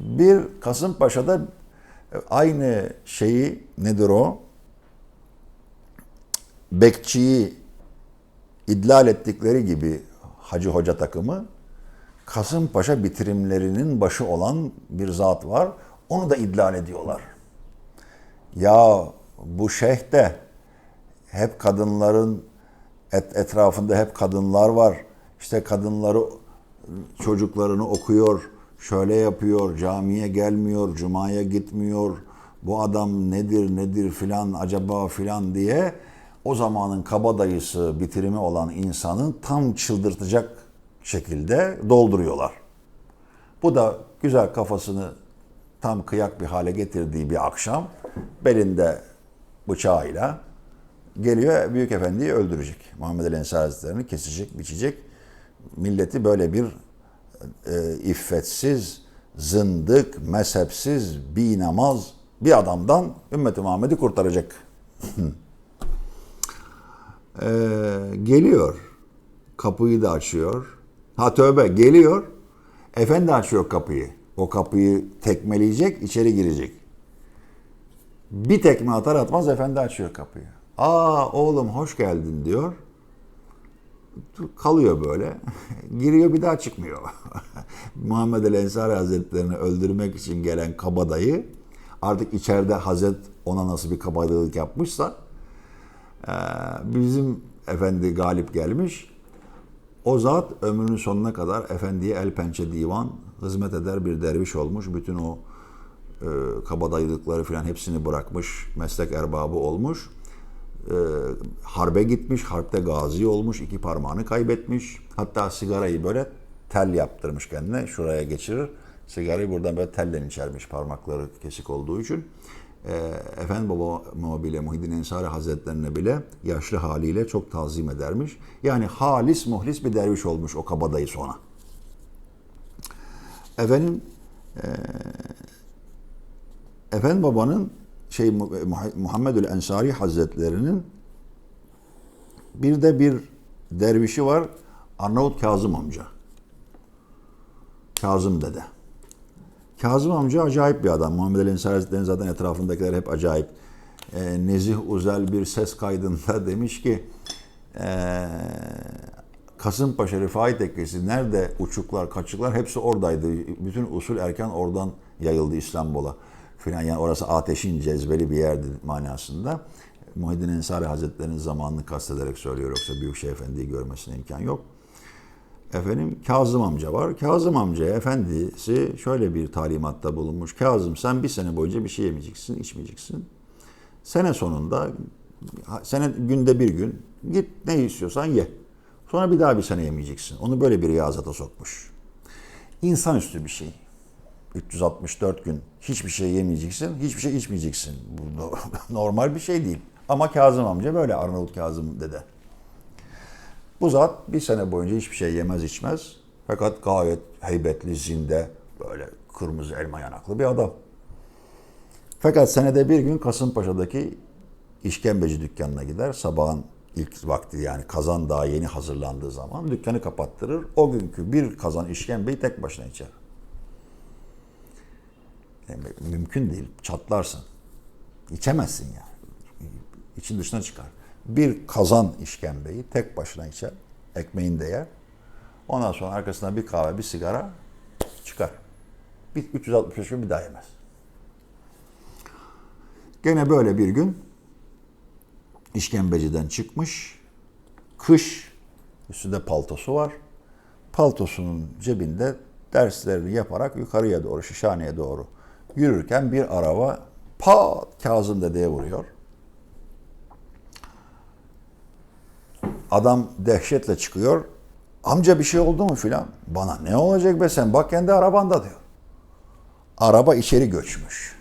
Bir Kasımpaşa'da aynı şeyi nedir o? Bekçiyi idlal ettikleri gibi Hacı Hoca takımı Kasımpaşa bitirimlerinin başı olan bir zat var. Onu da idlal ediyorlar. Ya bu şeyh de hep kadınların et, etrafında hep kadınlar var. İşte kadınları çocuklarını okuyor, şöyle yapıyor, camiye gelmiyor, cumaya gitmiyor. Bu adam nedir nedir filan acaba filan diye o zamanın kabadayısı bitirimi olan insanın tam çıldırtacak şekilde dolduruyorlar. Bu da güzel kafasını tam kıyak bir hale getirdiği bir akşam belinde bıçağıyla geliyor Büyük Efendi'yi öldürecek. Muhammed Ali Hazretleri'ni kesecek, biçecek. Milleti böyle bir e, iffetsiz, zındık, mezhepsiz, bir namaz bir adamdan ümmeti Muhammed'i kurtaracak. e, geliyor. Kapıyı da açıyor. Ha tövbe geliyor. Efendi açıyor kapıyı. O kapıyı tekmeleyecek, içeri girecek. Bir tekme atar atmaz efendi açıyor kapıyı. Aa oğlum hoş geldin diyor. Kalıyor böyle. Giriyor bir daha çıkmıyor. Muhammed el Ensari Hazretlerini öldürmek için gelen kabadayı artık içeride Hazret ona nasıl bir kabadayılık yapmışsa bizim efendi galip gelmiş. O zat ömrünün sonuna kadar efendiye el pençe divan hizmet eder bir derviş olmuş. Bütün o e, kabadayılıkları falan hepsini bırakmış. Meslek erbabı olmuş. E, harbe gitmiş. Harpte gazi olmuş. iki parmağını kaybetmiş. Hatta sigarayı böyle tel yaptırmış kendine. Şuraya geçirir. Sigarayı buradan böyle tellen içermiş parmakları kesik olduğu için. E, Efendi Baba bile Muhyiddin Ensari Hazretlerine bile yaşlı haliyle çok tazim edermiş. Yani halis muhlis bir derviş olmuş o kabadayı sonra. Efendim e, Efendi Baba'nın şey Muhammedül Ensari Hazretlerinin bir de bir dervişi var Arnavut Kazım amca. Kazım dede. Kazım amca acayip bir adam. Muhammed Ali Ensari Hazretleri'nin zaten etrafındakiler hep acayip. Ee, Nezih Uzel bir ses kaydında demiş ki ee, Kasımpaşa Rifai Tekkesi nerede uçuklar, kaçıklar hepsi oradaydı. Bütün usul erken oradan yayıldı İstanbul'a filan. Yani orası ateşin cezbeli bir yerdi manasında. Muhyiddin Ensari Hazretleri'nin zamanını kastederek söylüyor yoksa Büyükşehir Efendi'yi görmesine imkan yok. Efendim Kazım amca var. Kazım amca efendisi şöyle bir talimatta bulunmuş. Kazım sen bir sene boyunca bir şey yemeyeceksin, içmeyeceksin. Sene sonunda sene günde bir gün git ne istiyorsan ye. Sonra bir daha bir sene yemeyeceksin. Onu böyle bir riyazata sokmuş. İnsanüstü bir şey. 364 gün hiçbir şey yemeyeceksin, hiçbir şey içmeyeceksin. Bu normal bir şey değil. Ama Kazım amca böyle Arnavut Kazım dede. Bu zat bir sene boyunca hiçbir şey yemez içmez. Fakat gayet heybetli, zinde, böyle kırmızı elma yanaklı bir adam. Fakat senede bir gün Kasımpaşa'daki işkembeci dükkanına gider. Sabahın ilk vakti yani kazan daha yeni hazırlandığı zaman dükkanı kapattırır. O günkü bir kazan işkembeyi tek başına içer. Mümkün değil. Çatlarsın. İçemezsin yani. İçin dışına çıkar. Bir kazan işkembeyi tek başına içer. Ekmeğini de yer. Ondan sonra arkasına bir kahve, bir sigara çıkar. Bir 365 gün bir daha yemez. Gene böyle bir gün işkembeciden çıkmış. Kış üstünde paltosu var. Paltosunun cebinde derslerini yaparak yukarıya doğru, Şişhane'ye doğru yürürken bir araba pat Kazım dedeye vuruyor. Adam dehşetle çıkıyor. Amca bir şey oldu mu filan? Bana ne olacak be sen bak kendi arabanda diyor. Araba içeri göçmüş.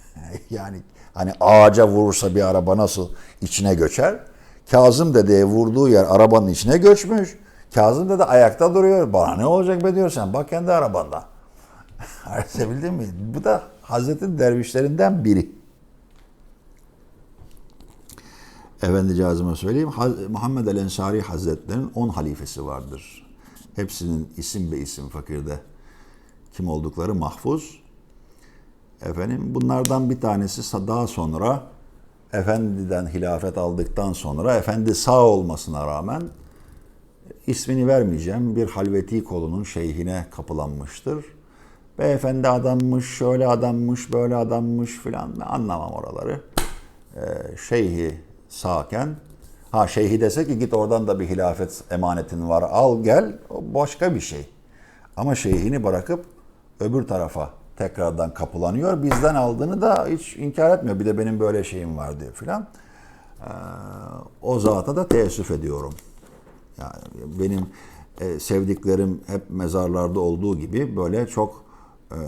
yani hani ağaca vurursa bir araba nasıl içine göçer? Kazım dedeye vurduğu yer arabanın içine göçmüş. Kazım dede ayakta duruyor. Bana ne olacak be diyor sen bak kendi arabanda. Anlatabildim mi? Bu da Hazretin dervişlerinden biri. Efendi cazıma söyleyeyim. Muhammed el Ensari Hazretlerinin 10 halifesi vardır. Hepsinin isim be isim fakirde kim oldukları mahfuz. Efendim bunlardan bir tanesi daha sonra efendiden hilafet aldıktan sonra efendi sağ olmasına rağmen ismini vermeyeceğim bir halveti kolunun şeyhine kapılanmıştır. Beyefendi adammış, şöyle adammış, böyle adammış filan anlamam oraları. Ee, şeyhi sağken ha şeyhi dese ki git oradan da bir hilafet emanetin var al gel o başka bir şey. Ama şeyhini bırakıp öbür tarafa tekrardan kapılanıyor. Bizden aldığını da hiç inkar etmiyor. Bir de benim böyle şeyim var diyor filan. Ee, o zata da teessüf ediyorum. Yani benim e, sevdiklerim hep mezarlarda olduğu gibi böyle çok e,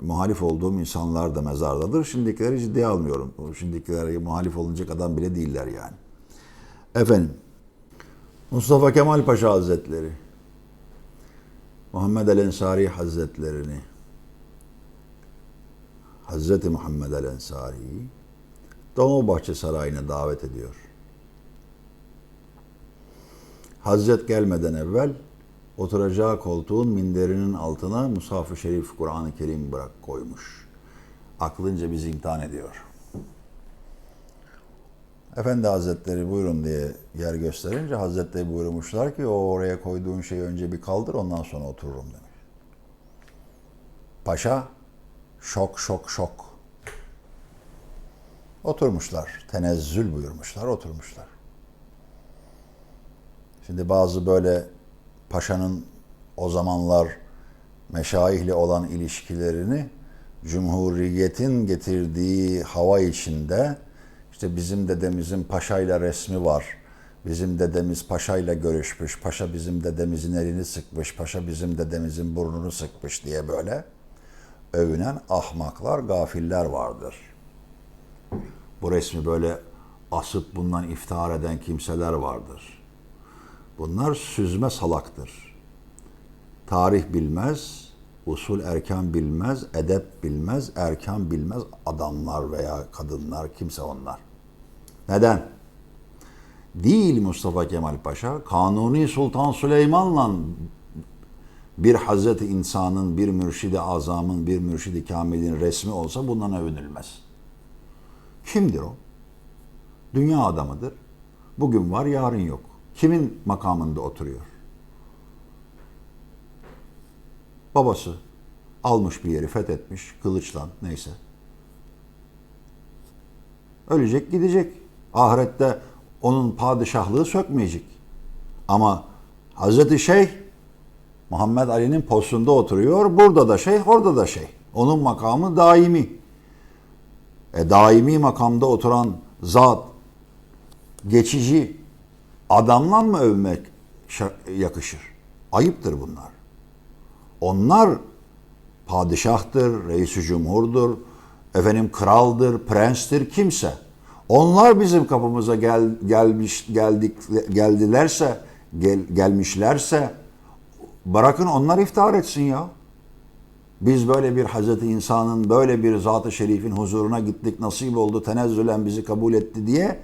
muhalif olduğum insanlar da mezardadır. Şimdikileri ciddiye almıyorum. Şimdikileri muhalif olunacak adam bile değiller yani. Efendim, Mustafa Kemal Paşa Hazretleri, Muhammed El Ensari Hazretlerini, Hazreti Muhammed El Ensari'yi Dolmabahçe Sarayı'na davet ediyor. Hazret gelmeden evvel oturacağı koltuğun minderinin altına Musaf-ı Şerif Kur'an-ı Kerim bırak koymuş. Aklınca bizi imtihan ediyor. Efendi Hazretleri buyurun diye yer gösterince Hazretleri buyurmuşlar ki o oraya koyduğun şeyi önce bir kaldır ondan sonra otururum demiş. Paşa şok şok şok. Oturmuşlar. Tenezzül buyurmuşlar, oturmuşlar. Şimdi bazı böyle paşanın o zamanlar meşayihle olan ilişkilerini Cumhuriyet'in getirdiği hava içinde işte bizim dedemizin paşayla resmi var. Bizim dedemiz paşayla görüşmüş. Paşa bizim dedemizin elini sıkmış. Paşa bizim dedemizin burnunu sıkmış diye böyle övünen ahmaklar, gafiller vardır. Bu resmi böyle asıp bundan iftihar eden kimseler vardır. Bunlar süzme salaktır. Tarih bilmez, usul erkan bilmez, edep bilmez, erkan bilmez adamlar veya kadınlar kimse onlar. Neden? Değil Mustafa Kemal Paşa, Kanuni Sultan Süleyman'la bir Hazreti insanın, bir mürşidi azamın, bir mürşidi kamilin resmi olsa bundan övünülmez. Kimdir o? Dünya adamıdır. Bugün var, yarın yok. Kimin makamında oturuyor? Babası almış bir yeri fethetmiş, kılıçla neyse. Ölecek gidecek. Ahirette onun padişahlığı sökmeyecek. Ama Hazreti Şeyh Muhammed Ali'nin postunda oturuyor. Burada da şey, orada da şey. Onun makamı daimi. E, daimi makamda oturan zat geçici adamla mı övmek yakışır? Ayıptır bunlar. Onlar padişahtır, reisi cumhurdur, efendim kraldır, prenstir kimse. Onlar bizim kapımıza gel, gelmiş geldik geldilerse, gel, gelmişlerse bırakın onlar iftihar etsin ya. Biz böyle bir Hazreti insanın böyle bir zat-ı şerifin huzuruna gittik, nasip oldu, tenezzülen bizi kabul etti diye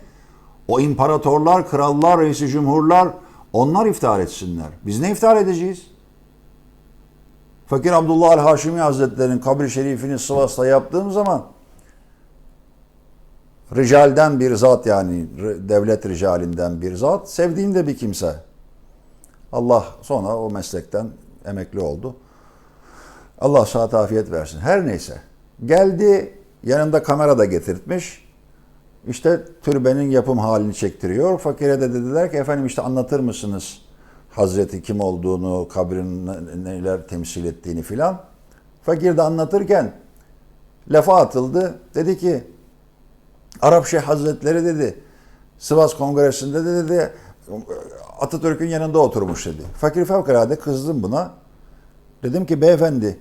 o imparatorlar, krallar, reisi cumhurlar onlar iftihar etsinler. Biz ne iftihar edeceğiz? Fakir Abdullah el-Haşimi Hazretleri'nin kabri şerifini Sivas'ta yaptığım zaman ricalden bir zat yani devlet ricalinden bir zat sevdiğim de bir kimse. Allah sonra o meslekten emekli oldu. Allah saat afiyet versin. Her neyse. Geldi yanında kamera da getirtmiş. İşte türbenin yapım halini çektiriyor. Fakire de dediler ki efendim işte anlatır mısınız Hazreti kim olduğunu, kabrin neler temsil ettiğini filan. Fakir de anlatırken lafa atıldı. Dedi ki Arap Şeyh Hazretleri dedi Sivas Kongresi'nde de dedi Atatürk'ün yanında oturmuş dedi. Fakir fevkalade kızdım buna. Dedim ki beyefendi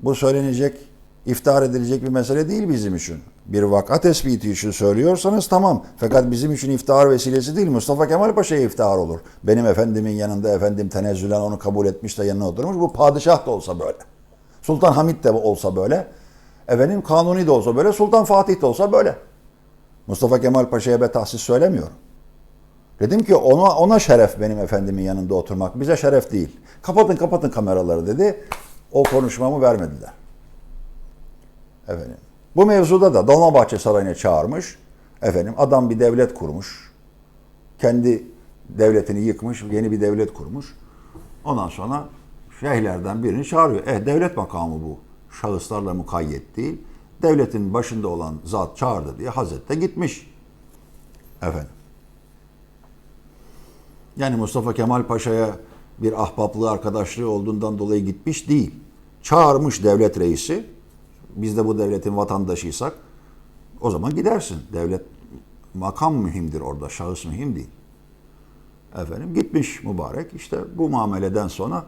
bu söylenecek, iftihar edilecek bir mesele değil bizim için. Bir vaka tespiti için söylüyorsanız tamam. Fakat bizim için iftihar vesilesi değil. Mustafa Kemal Paşa'ya iftihar olur. Benim efendimin yanında efendim tenezzülen onu kabul etmiş de yanına oturmuş. Bu padişah da olsa böyle. Sultan Hamid de olsa böyle. Efendim Kanuni de olsa böyle. Sultan Fatih de olsa böyle. Mustafa Kemal Paşa'ya be tahsis söylemiyorum. Dedim ki ona ona şeref benim efendimin yanında oturmak. Bize şeref değil. Kapatın kapatın kameraları dedi. o konuşmamı vermediler. Efendim. Bu mevzuda da Dolmabahçe Sarayı'na çağırmış. Efendim adam bir devlet kurmuş. Kendi devletini yıkmış, yeni bir devlet kurmuş. Ondan sonra şeyhlerden birini çağırıyor. Eh devlet makamı bu. Şahıslarla mukayyet değil. Devletin başında olan zat çağırdı diye Hazret gitmiş. Efendim. Yani Mustafa Kemal Paşa'ya bir ahbaplığı, arkadaşlığı olduğundan dolayı gitmiş değil. Çağırmış devlet reisi. Biz de bu devletin vatandaşıysak o zaman gidersin. Devlet makam mühimdir orada, şahıs mühim değil. Efendim gitmiş mübarek. İşte bu muameleden sonra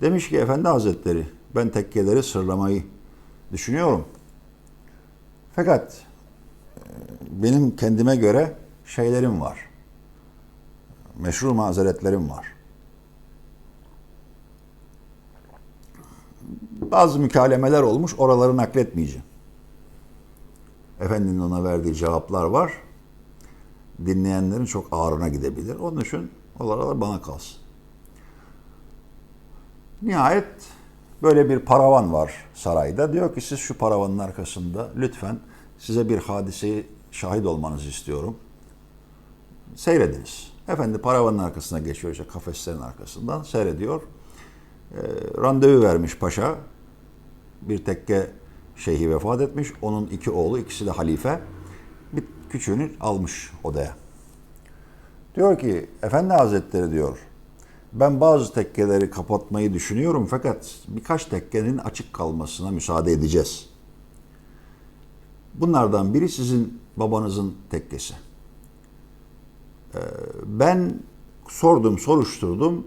demiş ki Efendi Hazretleri ben tekkeleri sırlamayı düşünüyorum. Fakat e, benim kendime göre şeylerim var. Meşru mazeretlerim var. Bazı mükalemeler olmuş, oraları nakletmeyeceğim. Efendinin ona verdiği cevaplar var. Dinleyenlerin çok ağrına gidebilir. Onun için oralar bana kalsın. Nihayet böyle bir paravan var sarayda. Diyor ki siz şu paravanın arkasında lütfen size bir hadiseyi şahit olmanızı istiyorum. Seyrediniz. Efendi paravanın arkasına geçiyor işte kafeslerin arkasından seyrediyor. E, randevu vermiş paşa. Bir tekke şeyhi vefat etmiş. Onun iki oğlu, ikisi de halife. Bir küçüğünü almış odaya. Diyor ki, Efendi Hazretleri diyor, ben bazı tekkeleri kapatmayı düşünüyorum fakat birkaç tekkenin açık kalmasına müsaade edeceğiz. Bunlardan biri sizin babanızın tekkesi. Ee, ben sordum, soruşturdum.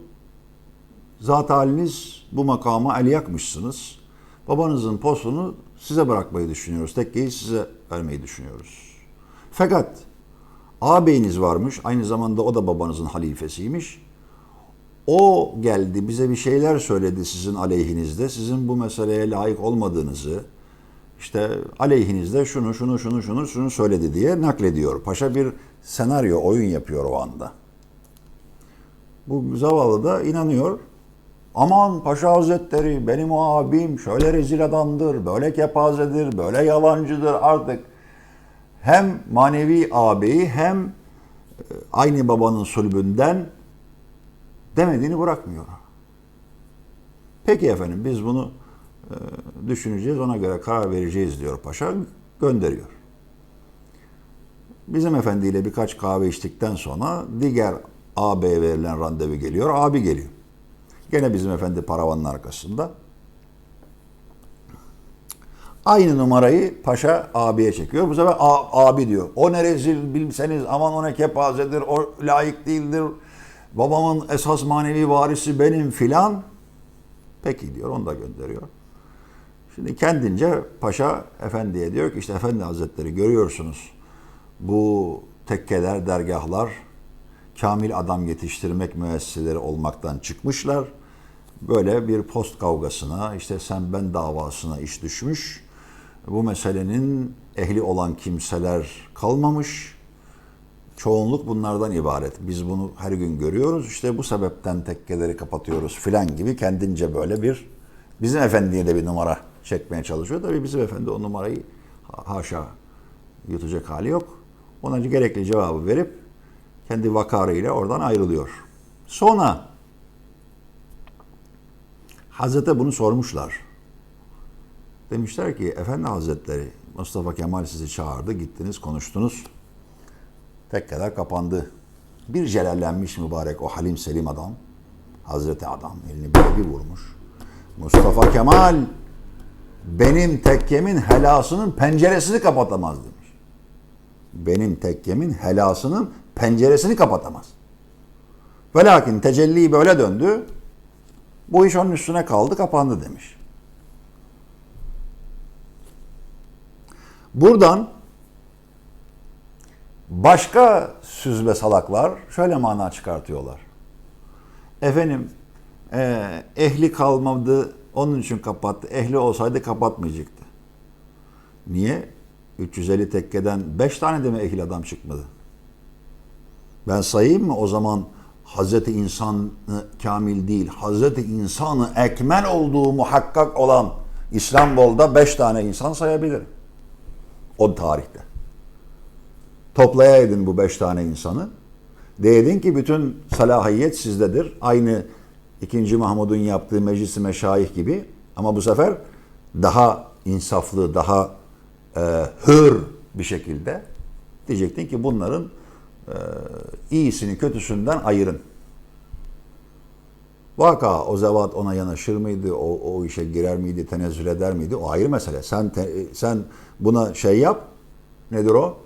Zat haliniz bu makama el yakmışsınız. Babanızın postunu size bırakmayı düşünüyoruz. Tekkeyi size vermeyi düşünüyoruz. Fakat ağabeyiniz varmış. Aynı zamanda o da babanızın halifesiymiş. O geldi bize bir şeyler söyledi sizin aleyhinizde. Sizin bu meseleye layık olmadığınızı, işte aleyhinizde şunu şunu şunu şunu şunu söyledi diye naklediyor. Paşa bir senaryo, oyun yapıyor o anda. Bu zavallı da inanıyor. Aman Paşa Hazretleri benim o abim şöyle rezil adamdır, böyle kepazedir, böyle yalancıdır artık. Hem manevi ağabeyi hem e, aynı babanın sulbünden demediğini bırakmıyor. Peki efendim biz bunu e, düşüneceğiz ona göre karar vereceğiz diyor paşa gönderiyor. Bizim efendiyle birkaç kahve içtikten sonra diğer ağabeye verilen randevu geliyor. Abi geliyor. Gene bizim efendi paravanın arkasında. Aynı numarayı paşa abiye çekiyor. Bu sefer abi diyor. O ne rezil bilseniz aman o ne kepazedir, o layık değildir. Babamın esas manevi varisi benim filan. Peki diyor onu da gönderiyor. Şimdi kendince paşa efendiye diyor ki işte efendi hazretleri görüyorsunuz bu tekkeler, dergahlar kamil adam yetiştirmek müesseseleri olmaktan çıkmışlar. Böyle bir post kavgasına, işte sen ben davasına iş düşmüş. Bu meselenin ehli olan kimseler kalmamış. Çoğunluk bunlardan ibaret. Biz bunu her gün görüyoruz. İşte bu sebepten tekkeleri kapatıyoruz filan gibi kendince böyle bir bizim efendiye de bir numara çekmeye çalışıyor. Tabii bizim efendi o numarayı haşa yutacak hali yok. Ona gerekli cevabı verip kendi vakarıyla oradan ayrılıyor. Sonra Hazrete bunu sormuşlar. Demişler ki Efendi Hazretleri Mustafa Kemal sizi çağırdı, gittiniz, konuştunuz. Tekkeler kapandı. Bir celallenmiş mübarek o Halim Selim adam, Hazreti adam elini böyle bir vurmuş. Mustafa Kemal benim tekkemin helasının penceresini kapatamaz demiş. Benim tekkemin helasının penceresini kapatamaz. Ve lakin tecelli böyle döndü. Bu iş onun üstüne kaldı, kapandı demiş. Buradan başka süzme salaklar şöyle mana çıkartıyorlar. Efendim e, ehli kalmadı onun için kapattı. Ehli olsaydı kapatmayacaktı. Niye? 350 tekkeden 5 tane de mi ehil adam çıkmadı? Ben sayayım mı o zaman Hazreti insanı kamil değil, Hazreti insanı ekmel olduğu muhakkak olan İstanbul'da beş tane insan sayabilirim. O tarihte. Toplayaydın bu beş tane insanı. Deydin ki bütün salahiyet sizdedir. Aynı 2. Mahmud'un yaptığı meclis-i meşayih gibi. Ama bu sefer daha insaflı, daha e, hür bir şekilde diyecektin ki bunların iyisini kötüsünden ayırın. Vaka o zevat ona yanaşır mıydı, o, o işe girer miydi, tenezzül eder miydi? O ayrı mesele. Sen te- sen buna şey yap, nedir o?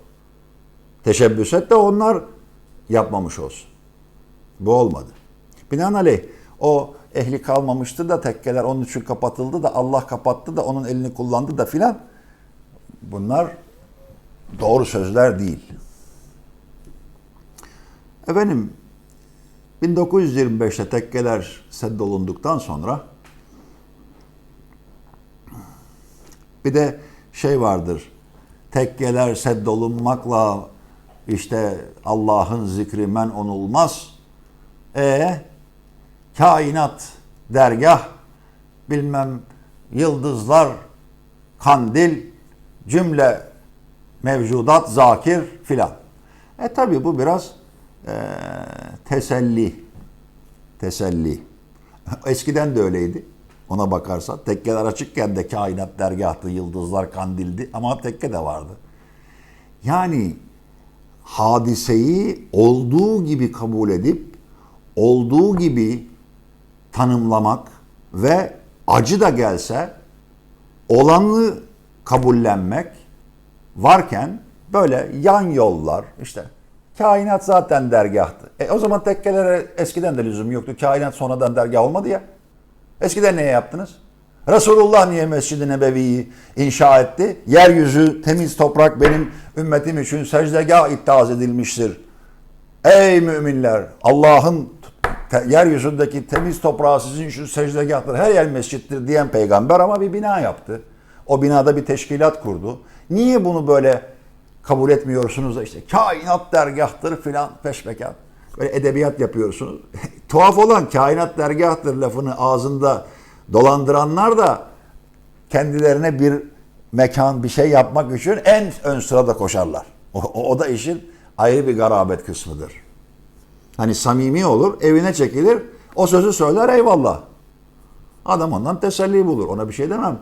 Teşebbüs et de onlar yapmamış olsun. Bu olmadı. Binaenaleyh o ehli kalmamıştı da tekkeler onun için kapatıldı da Allah kapattı da onun elini kullandı da filan. Bunlar doğru sözler değil. Efendim 1925'te tekkeler seddolunduktan sonra bir de şey vardır. Tekkeler seddolunmakla işte Allah'ın zikri men onulmaz. E kainat, dergah, bilmem yıldızlar, kandil, cümle mevcudat, zakir filan. E tabi bu biraz e, teselli. Teselli. Eskiden de öyleydi. Ona bakarsan tekkeler açıkken de kainat dergahtı, yıldızlar kandildi ama tekke de vardı. Yani hadiseyi olduğu gibi kabul edip olduğu gibi tanımlamak ve acı da gelse olanı kabullenmek varken böyle yan yollar işte kainat zaten dergahtı. E o zaman tekkelere eskiden de lüzum yoktu. Kainat sonradan dergah olmadı ya. Eskiden neye yaptınız? Resulullah niye Mescid-i Nebevi'yi inşa etti? Yeryüzü temiz toprak benim ümmetim için secdegah iddiaz edilmiştir. Ey müminler! Allah'ın te- yeryüzündeki temiz toprağı sizin için secdegahtır. Her yer mescittir diyen peygamber ama bir bina yaptı. O binada bir teşkilat kurdu. Niye bunu böyle kabul etmiyorsunuz da işte kainat dergahtır filan peşmekan. Böyle edebiyat yapıyorsunuz. Tuhaf olan kainat dergahtır lafını ağzında dolandıranlar da kendilerine bir mekan bir şey yapmak için en ön sırada koşarlar. O, o, da işin ayrı bir garabet kısmıdır. Hani samimi olur, evine çekilir, o sözü söyler eyvallah. Adam ondan teselli bulur. Ona bir şey demem.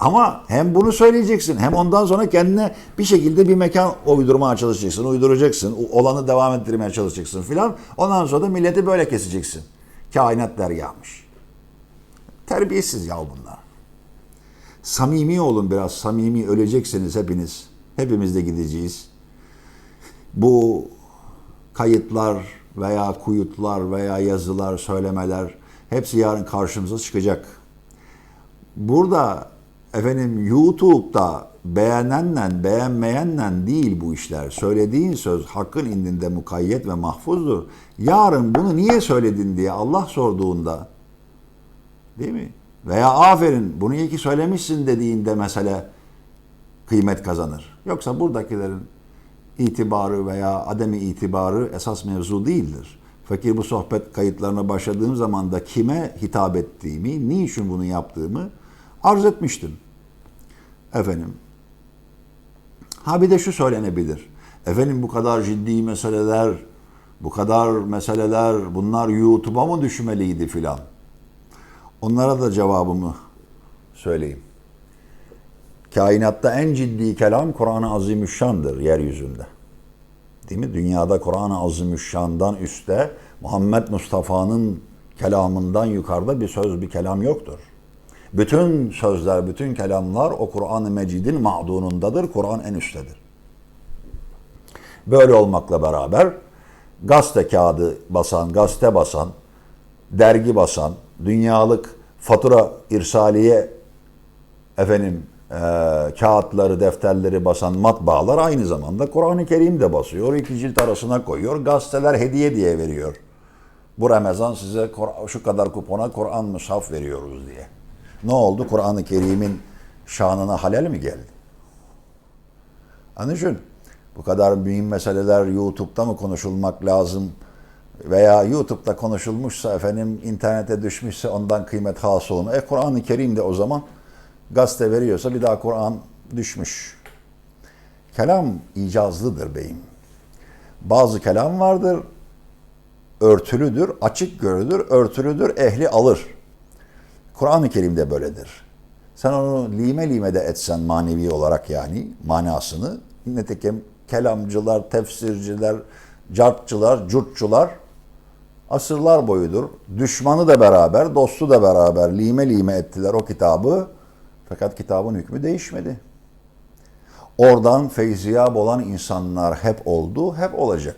Ama hem bunu söyleyeceksin hem ondan sonra kendine bir şekilde bir mekan uydurmaya çalışacaksın, uyduracaksın. Olanı devam ettirmeye çalışacaksın filan. Ondan sonra da milleti böyle keseceksin. Kainat dergahmış. Terbiyesiz ya bunlar. Samimi olun biraz. Samimi öleceksiniz hepiniz. Hepimiz de gideceğiz. Bu kayıtlar veya kuyutlar veya yazılar, söylemeler hepsi yarın karşımıza çıkacak. Burada efendim YouTube'da beğenenle beğenmeyenle değil bu işler. Söylediğin söz hakkın indinde mukayyet ve mahfuzdur. Yarın bunu niye söyledin diye Allah sorduğunda değil mi? Veya aferin bunu iyi ki söylemişsin dediğinde mesele kıymet kazanır. Yoksa buradakilerin itibarı veya ademi itibarı esas mevzu değildir. Fakir bu sohbet kayıtlarına başladığım zaman da kime hitap ettiğimi, niçin bunu yaptığımı arz etmiştim. Efendim. Ha bir de şu söylenebilir. Efendim bu kadar ciddi meseleler, bu kadar meseleler bunlar YouTube'a mı düşmeliydi filan? Onlara da cevabımı söyleyeyim. Kainatta en ciddi kelam Kur'an-ı Azimüşşan'dır yeryüzünde. Değil mi? Dünyada Kur'an-ı Azimüşşan'dan üstte Muhammed Mustafa'nın kelamından yukarıda bir söz, bir kelam yoktur. Bütün sözler, bütün kelamlar o Kur'an-ı Mecid'in ma'dunundadır. Kur'an en üsttedir. Böyle olmakla beraber gazete kağıdı basan, gazete basan, dergi basan, dünyalık fatura irsaliye efendim e, kağıtları, defterleri basan matbaalar aynı zamanda Kur'an-ı Kerim de basıyor. iki cilt arasına koyuyor. Gazeteler hediye diye veriyor. Bu Ramazan size şu kadar kupona Kur'an mushaf veriyoruz diye. Ne oldu? Kur'an-ı Kerim'in şanına halel mi geldi? Onun için bu kadar mühim meseleler YouTube'da mı konuşulmak lazım? veya YouTube'da konuşulmuşsa efendim internete düşmüşse ondan kıymet hasıl olun. E Kur'an-ı Kerim de o zaman gazete veriyorsa bir daha Kur'an düşmüş. Kelam icazlıdır beyim. Bazı kelam vardır, örtülüdür, açık görülür, örtülüdür, ehli alır. Kur'an-ı Kerim de böyledir. Sen onu lime lime de etsen manevi olarak yani manasını, nitekim kelamcılar, tefsirciler, cartçılar, curtçular asırlar boyudur. Düşmanı da beraber, dostu da beraber lime lime ettiler o kitabı. Fakat kitabın hükmü değişmedi. Oradan feyziyab olan insanlar hep oldu, hep olacak.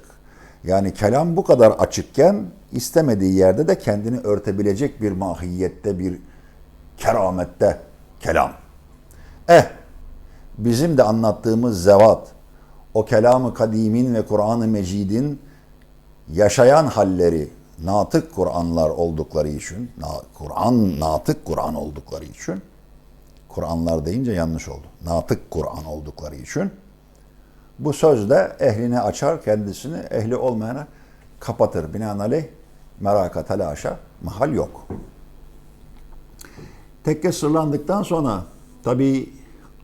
Yani kelam bu kadar açıkken istemediği yerde de kendini örtebilecek bir mahiyette, bir keramette kelam. Eh, bizim de anlattığımız zevat, o kelamı kadimin ve Kur'an-ı Mecid'in yaşayan halleri, natık Kur'anlar oldukları için, Kur'an natık Kur'an oldukları için, Kur'anlar deyince yanlış oldu. Natık Kur'an oldukları için bu sözde ehline açar kendisini, ehli olmayana kapatır. Binaenaleyh meraka telaşa mahal yok. Tekke sırlandıktan sonra tabii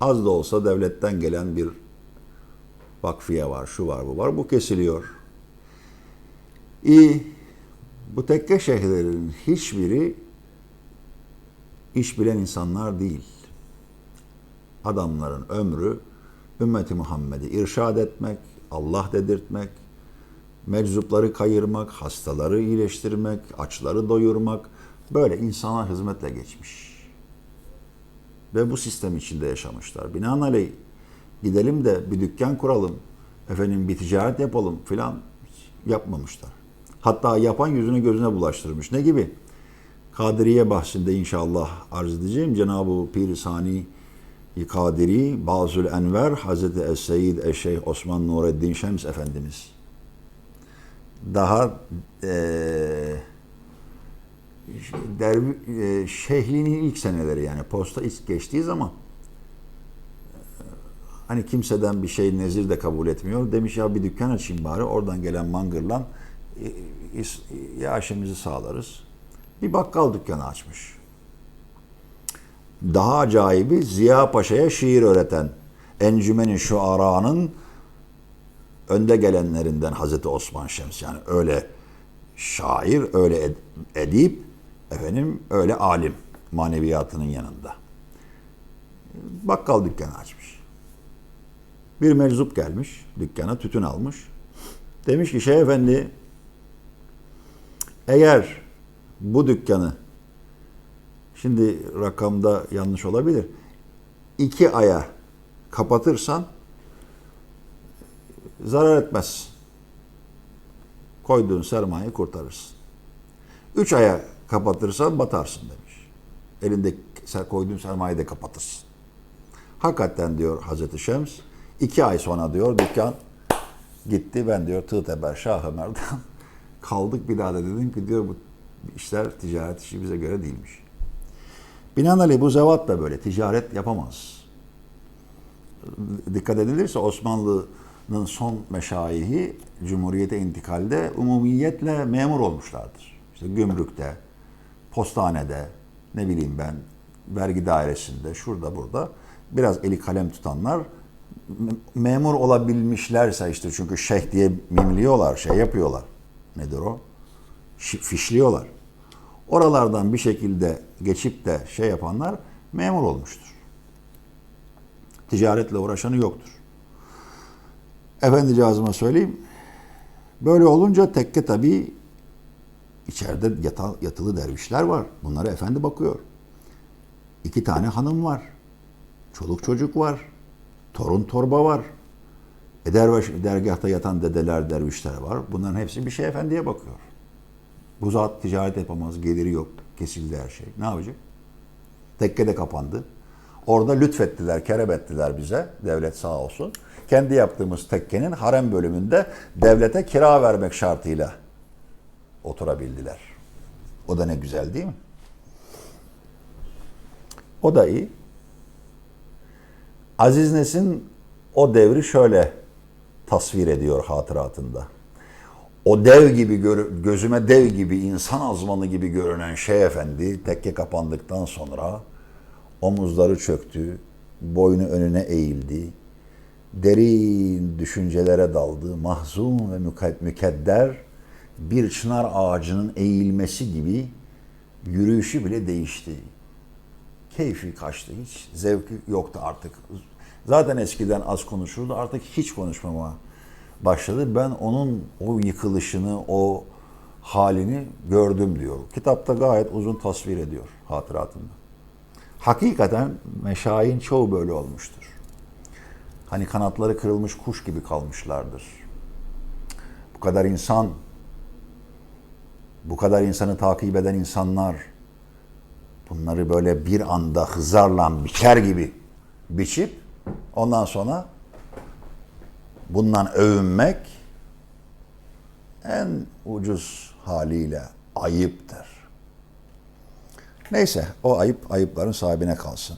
az da olsa devletten gelen bir vakfiye var, şu var, bu var. Bu kesiliyor. İyi. Bu tekke şeyhlerinin hiçbiri iş bilen insanlar değil. Adamların ömrü ümmeti Muhammed'i irşad etmek, Allah dedirtmek, meczupları kayırmak, hastaları iyileştirmek, açları doyurmak, böyle insana hizmetle geçmiş. Ve bu sistem içinde yaşamışlar. Binaenaleyh gidelim de bir dükkan kuralım, efendim bir ticaret yapalım filan yapmamışlar. Hatta yapan yüzüne gözüne bulaştırmış. Ne gibi? Kadiriye bahsinde inşallah arz edeceğim. Cenab-ı Pir Sani Kadiri, Bazül Enver, Hazreti Es-Seyyid Eşşeyh Osman Nureddin Şems Efendimiz. Daha eee dervi, e, şeyhliğinin ilk seneleri yani posta ilk geçtiği zaman e, hani kimseden bir şey nezir de kabul etmiyor. Demiş ya bir dükkan açayım bari oradan gelen mangırla e, yaşımızı sağlarız. Bir bakkal dükkanı açmış. Daha acayibi Ziya Paşa'ya şiir öğreten Encümeni Şuara'nın önde gelenlerinden Hazreti Osman Şems yani öyle şair, öyle ed- edip, efendim öyle alim maneviyatının yanında. Bakkal dükkanı açmış. Bir meczup gelmiş, dükkana tütün almış. Demiş ki şey efendi, eğer bu dükkanı, şimdi rakamda yanlış olabilir, iki aya kapatırsan zarar etmez koyduğun sermayeyi kurtarırsın. Üç aya kapatırsan batarsın demiş. Elinde koyduğun sermayeyi de kapatırsın. Hakikaten diyor Hazreti Şems, iki ay sonra diyor dükkan gitti. Ben diyor Tığ Teber Şah Ömer'den kaldık bir daha da dedim ki diyor bu işler ticaret işi bize göre değilmiş. Binaenaleyh bu zevat da böyle ticaret yapamaz. Dikkat edilirse Osmanlı'nın son meşayihi Cumhuriyete intikalde umumiyetle memur olmuşlardır. İşte gümrükte, postanede, ne bileyim ben, vergi dairesinde, şurada burada biraz eli kalem tutanlar me- memur olabilmişlerse işte çünkü şeyh diye mimliyorlar, şey yapıyorlar. Nedir o? Fişliyorlar. Oralardan bir şekilde geçip de şey yapanlar memur olmuştur. Ticaretle uğraşanı yoktur. Efendi cazıma söyleyeyim. Böyle olunca tekke tabii içeride yata, yatılı dervişler var. Bunlara efendi bakıyor. İki tane hanım var. Çoluk çocuk var. Torun torba var. E derviş, dergahta yatan dedeler, dervişler var. Bunların hepsi bir şey efendiye bakıyor. Bu zat ticaret yapamaz, geliri yok. Kesildi her şey. Ne yapacak? Tekke de kapandı. Orada lütfettiler, kerem ettiler bize. Devlet sağ olsun. Kendi yaptığımız tekkenin harem bölümünde devlete kira vermek şartıyla oturabildiler. O da ne güzel değil mi? O da iyi. Aziz Nesin o devri şöyle tasvir ediyor hatıratında. o dev gibi gözüme dev gibi insan azmanı gibi görünen şey efendi tekke kapandıktan sonra omuzları çöktü, boynu önüne eğildi, derin düşüncelere daldı, mahzun ve müke- mükedder bir çınar ağacının eğilmesi gibi yürüyüşü bile değişti. Keyfi kaçtı hiç, zevki yoktu artık. Zaten eskiden az konuşurdu, artık hiç konuşmama başladı. Ben onun o yıkılışını, o halini gördüm diyor. Kitapta gayet uzun tasvir ediyor hatıratında. Hakikaten meşayin çoğu böyle olmuştur. Hani kanatları kırılmış kuş gibi kalmışlardır. Bu kadar insan, bu kadar insanı takip eden insanlar bunları böyle bir anda hızarla biçer gibi biçip ondan sonra bundan övünmek en ucuz haliyle ayıptır. Neyse o ayıp ayıpların sahibine kalsın.